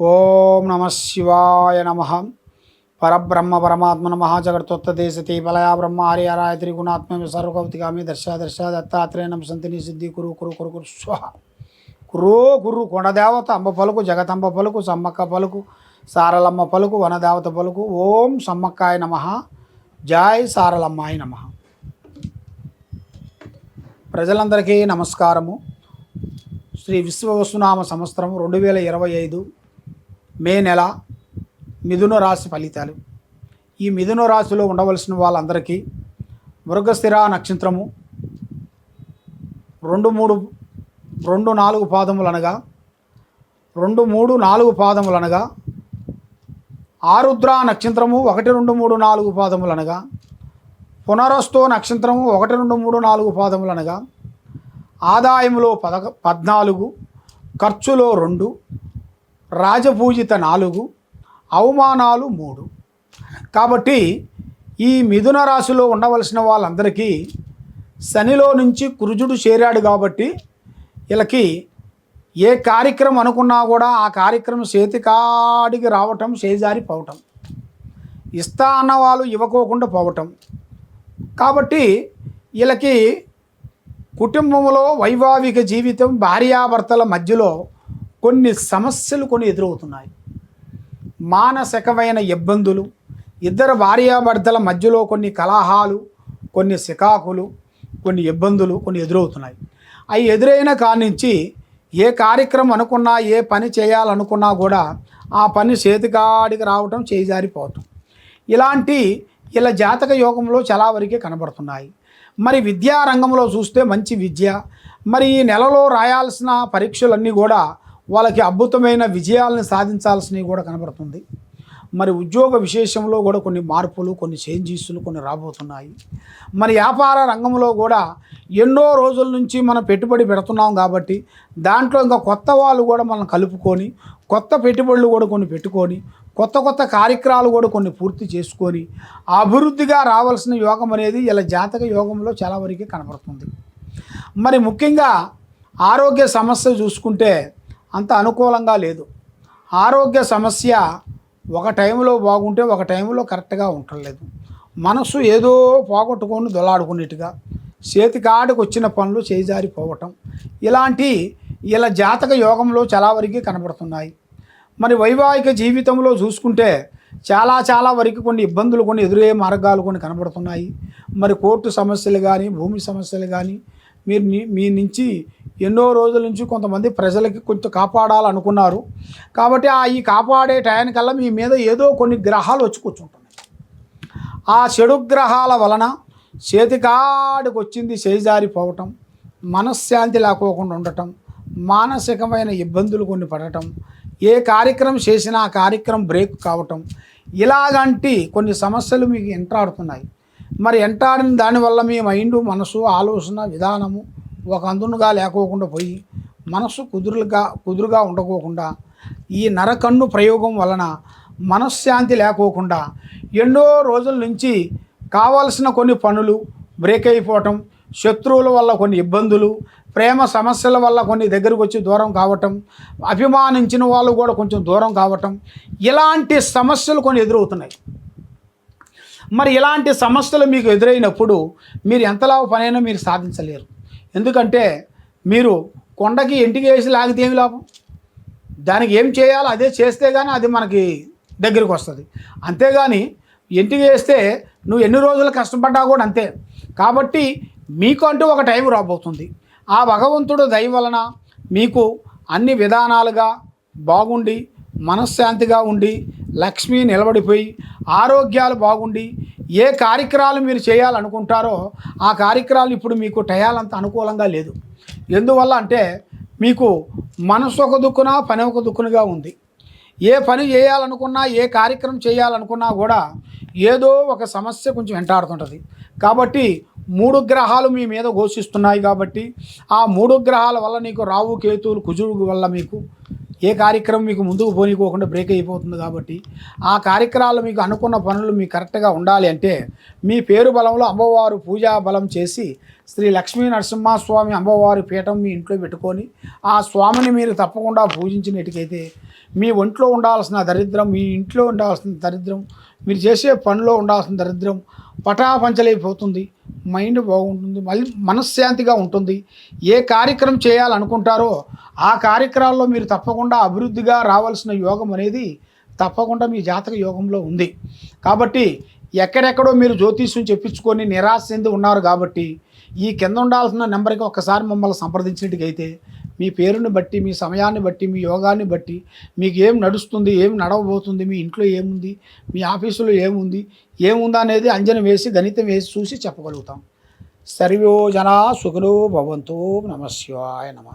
ఓం నమ శివాయ నమ. పరబ్రహ్మ పరమాత్మ నమ. జగత్తొత్తదేశతి బలయా బ్రహ్మ హరిహరాయ త్రిగుణాత్మ సర్వకౌతికామి దర్శ దర్శ దత్తాత్రేయ నమ సంతిని సిద్ధి కురు కురు కురు కురు స్వహ. కురో కుర్రు కొండదేవత అంబ పలుకు జగతంబ పలుకు సమ్మక్క పలుకు సారలమ్మ పలుకు వనదేవత పలుకు. ఓం సమ్మక్కాయ నమ. జాయ్ సారలమ్మాయ నమ. ప్రజలందరికీ నమస్కారము. శ్రీ విశ్వవసునామ సంవత్సరం రెండు వేల ఇరవై ఐదు మే నెల మిథున రాశి ఫలితాలు. ఈ మిథున రాశిలో ఉండవలసిన వాళ్ళందరికీ మృగస్థిర నక్షత్రము రెండు మూడు రెండు నాలుగు పాదములు అనగా రెండు మూడు నాలుగు పాదములు అనగా ఆరుద్ర నక్షత్రము ఒకటి రెండు మూడు నాలుగు పాదములు అనగా పునరస్తో నక్షత్రము ఒకటి రెండు మూడు నాలుగు పాదములు అనగా ఆదాయంలో పదక పద్నాలుగు ఖర్చులో రెండు రాజపూజిత నాలుగు అవమానాలు మూడు. కాబట్టి ఈ మిథున రాశిలో ఉండవలసిన వాళ్ళందరికీ శనిలో నుంచి కురుజుడు చేరాడు కాబట్టి వీళ్ళకి ఏ కార్యక్రమం అనుకున్నా కూడా ఆ కార్యక్రమం చేతికాడికి రావటం చేజారి పోవటం. ఇస్తా అన్న వాళ్ళు ఇవ్వకోకుండా పోవటం. కాబట్టి వీళ్ళకి కుటుంబంలో వైవాహిక జీవితం భార్యాభర్తల మధ్యలో కొన్ని సమస్యలు కొన్ని ఎదురవుతున్నాయి. మానసికమైన ఇబ్బందులు ఇద్దరు భార్యాభర్తల మధ్యలో కొన్ని కలహాలు కొన్ని సికాకులు కొన్ని ఇబ్బందులు కొన్ని ఎదురవుతున్నాయి. అవి ఎదురైన కాడి నుంచి ఏ కార్యక్రమం అనుకున్నా ఏ పని చేయాలనుకున్నా కూడా ఆ పని చేతికాడికి రావటం చేజారిపోవటం ఇలాంటి ఇలా జాతక యోగంలో చాలా వరకే కనబడుతున్నాయి. మరి విద్యారంగంలో చూస్తే మంచి విద్య మరి ఈ నెలలో రాయాల్సిన పరీక్షలన్నీ కూడా వాళ్ళకి అద్భుతమైన విజయాలను సాధించాల్సినవి కూడా కనబడుతుంది. మరి ఉద్యోగ విశేషంలో కూడా కొన్ని మార్పులు కొన్ని చేంజెస్లు కొన్ని రాబోతున్నాయి. మరి వ్యాపార రంగంలో కూడా ఎన్నో రోజుల నుంచి మనం పెట్టుబడి పెడుతున్నాం కాబట్టి దాంట్లో ఇంకా కొత్త వాళ్ళు కూడా మనం కలుపుకొని కొత్త పెట్టుబడులు కూడా కొన్ని పెట్టుకొని కొత్త కొత్త కార్యక్రమాలు కూడా కొన్ని పూర్తి చేసుకొని అభివృద్ధిగా రావాల్సిన యోగం అనేది ఇలా జాతక యోగంలో చాలా వరకు కనబడుతుంది. మరి ముఖ్యంగా ఆరోగ్య సమస్య చూసుకుంటే అంత అనుకూలంగా లేదు. ఆరోగ్య సమస్య ఒక టైంలో బాగుంటే ఒక టైంలో కరెక్ట్గా ఉండలేదు మనసు ఏదో పోగొట్టుకొని దొలాడుకునేట్టుగా చేతికాడికి వచ్చిన పనులు చేజారిపోవటం. ఇలాంటి ఇలా జాతక యోగంలో చాలా వరకు కనబడుతున్నాయి. మరి వైవాహిక జీవితంలో చూసుకుంటే చాలా చాలా వరకు కొన్ని ఇబ్బందులు కొన్ని ఎదురయ్యే మార్గాలు కొన్ని కనబడుతున్నాయి. మరి కోర్టు సమస్యలు కానీ భూమి సమస్యలు కానీ మీరు మీ నుంచి ఎన్నో రోజుల నుంచి కొంతమంది ప్రజలకి కొంచెం కాపాడాలనుకున్నారు. కాబట్టి ఆ ఈ కాపాడే టయానికల్లా మీ మీద ఏదో కొన్ని గ్రహాలు వచ్చి కూర్చుంటున్నాయి. ఆ చెడు గ్రహాల వలన చేతికాడికి వచ్చింది చేజారిపోవటం మనశ్శాంతి లేకోకుండా ఉండటం మానసికమైన ఇబ్బందులు కొన్ని పడటం ఏ కార్యక్రమం చేసినా ఆ కార్యక్రమం బ్రేక్ కావటం ఇలాగంటి కొన్ని సమస్యలు మీకు ఎంటాడుతున్నాయి. మరి ఎంటాడిన దానివల్ల మీ మైండ్ మనసు ఆలోచన విధానము ఒక అందునుగా లేకోకుండా పోయి మనసు కుదురుగా కుదురుగా ఉండకోకుండా ఈ నరకన్ను ప్రయోగం వలన మనశ్శాంతి లేకోకుండా ఎన్నో రోజుల నుంచి కావాల్సిన కొన్ని పనులు బ్రేక్ అయిపోవటం శత్రువుల వల్ల కొన్ని ఇబ్బందులు ప్రేమ సమస్యల వల్ల కొన్ని దగ్గరకు వచ్చి దూరం కావటం అభిమానించిన వాళ్ళు కూడా కొంచెం దూరం కావటం ఇలాంటి సమస్యలు కొన్ని ఎదురవుతున్నాయి. మరి ఇలాంటి సమస్యలు మీకు ఎదురైనప్పుడు మీరు ఎంతలా పనైనా మీరు సాధించలేరు. ఎందుకంటే మీరు కొండకి ఇంటికి వేసి లాగితే ఏమి లాభం? దానికి ఏం చేయాలో అదే చేస్తే కానీ అది మనకి దగ్గరికి వస్తుంది. అంతేగాని ఇంటికి వేస్తే నువ్వు ఎన్ని రోజులు కష్టపడ్డా కూడా అంతే. కాబట్టి మీకు అంటూ ఒక టైం రాబోతుంది. ఆ భగవంతుడు దయ వలన మీకు అన్ని విధానాలుగా బాగుండి మనశ్శాంతిగా ఉండి లక్ష్మి నిలబడిపోయి ఆరోగ్యాలు బాగుండి ఏ కార్యక్రమాలు మీరు చేయాలనుకుంటారో ఆ కార్యక్రమాలు ఇప్పుడు మీకు టయాలంత అనుకూలంగా లేదు. ఎందువల్ల అంటే మీకు మనసు ఒక దుక్కున పని ఒక దుక్కునగా ఉంది. ఏ పని చేయాలనుకున్నా ఏ కార్యక్రమం చేయాలనుకున్నా కూడా ఏదో ఒక సమస్య కొంచెం వెంటాడుతుంటుంది. కాబట్టి మూడు గ్రహాలు మీ మీద ఘోషిస్తున్నాయి కాబట్టి ఆ మూడు గ్రహాల వల్ల నీకు రావు కేతువులు కుజుడు వల్ల మీకు ఏ కార్యక్రమం మీకు ముందుకు పోనీకోకుండా బ్రేక్ అయిపోతుంది కాబట్టి ఆ కార్యక్రమాలు మీకు అనుకున్న పనులు మీకు కరెక్ట్గా ఉండాలి అంటే మీ పేరు బలంలో అమ్మవారు పూజా బలం చేసి శ్రీ లక్ష్మీ నరసింహస్వామి అమ్మవారి పీఠం మీ ఇంట్లో పెట్టుకొని ఆ స్వామిని మీరు తప్పకుండా పూజించినట్టుకైతే మీ ఒంట్లో ఉండాల్సిన దరిద్రం మీ ఇంట్లో ఉండాల్సిన దరిద్రం మీరు చేసే పనిలో ఉండాల్సిన దరిద్రం పటాపంచలైపోతుంది. మైండ్ బాగుంటుంది మళ్ళీ మనశ్శాంతిగా ఉంటుంది. ఏ కార్యక్రమం చేయాలనుకుంటారో ఆ కార్యక్రమాల్లో మీరు తప్పకుండా అభివృద్ధిగా రావాల్సిన యోగం అనేది తప్పకుండా మీ జాతక యోగంలో ఉంది. కాబట్టి ఎక్కడెక్కడో మీరు జ్యోతిష్యం చెప్పించుకొని నిరాశ చెంది ఉన్నారు కాబట్టి ఈ కింద ఉండాల్సిన నెంబర్కి ఒక్కసారి మమ్మల్ని సంప్రదించినట్టుకైతే మీ పేరుని బట్టి మీ సమయాన్ని బట్టి మీ యోగాన్ని బట్టి మీకు ఏం నడుస్తుంది ఏం నడవబోతుంది మీ ఇంట్లో ఏముంది మీ ఆఫీసులో ఏముంది ఏముందా అనేది అంజనం వేసి గణితం వేసి చూసి చెప్పగలుగుతాం. సర్వో జనా సుఖలో భవంతో నమశివాయ నమ.